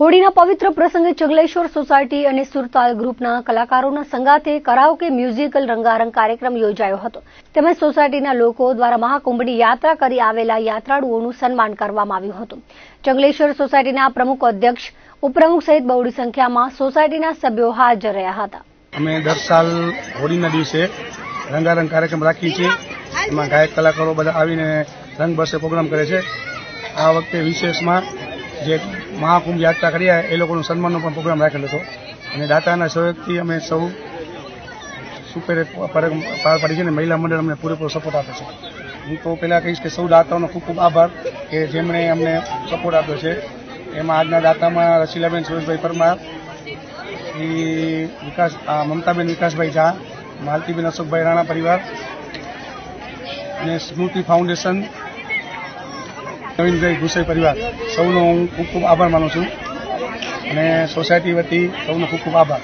હોળીના પવિત્ર પ્રસંગે ચગલેશ્વર સોસાયટી અને સુરતાલ ગ્રુપના કલાકારોના સંગાતે કરાઓકે મ્યુઝિકલ રંગારંગ કાર્યક્રમ યોજાયો હતો. તેમજ સોસાયટીના લોકો દ્વારા મહાકુંભની યાત્રા કરી આવેલા યાત્રાળુઓનું સન્માન કરવામાં આવ્યું હતું. ચગલેશ્વર સોસાયટીના પ્રમુખ અધ્યક્ષ, ઉપપ્રમુખ સહિત બહોળી સંખ્યામાં સોસાયટીના સભ્યો હાજર રહ્યા હતા. અમે દર સાલ હોળીના દિવસે રંગારંગ કાર્યક્રમ રાખીએ છીએ. ગાયક કલાકારો બધા આવીને રંગબસે પ્રોગ્રામ કરે છે. આ વખતે વિશેષમાં જે મહાકુંભ યાત્રા કર્યા એ લોકોનું સન્માનનો પણ પ્રોગ્રામ રાખેલો હતો. અને દાતાના સહયોગથી અમે સૌ સુપેરે પાર પાડી છે અને મહિલા મંડળ અમને પૂરેપૂરો સપોર્ટ આપે છે. હું તો પહેલાં કહીશ કે સૌ દાતાઓનો ખૂબ ખૂબ આભાર કે જેમણે અમને સપોર્ટ આપ્યો છે. એમાં આજના દાતામાં રસીલાબેન સુરેશભાઈ પરમાર, શ્રી વિકાસ મમતાબેન વિકાસભાઈ ઝા, માલતીબેન અશોકભાઈ રાણા પરિવાર અને સ્મૃતિ ફાઉન્ડેશન નવીનભાઈ ગુસાઈ પરિવાર. સૌનો હું ખૂબ ખૂબ આભાર માનું છું. અને સોસાયટી વતી સૌનો ખૂબ ખૂબ આભાર.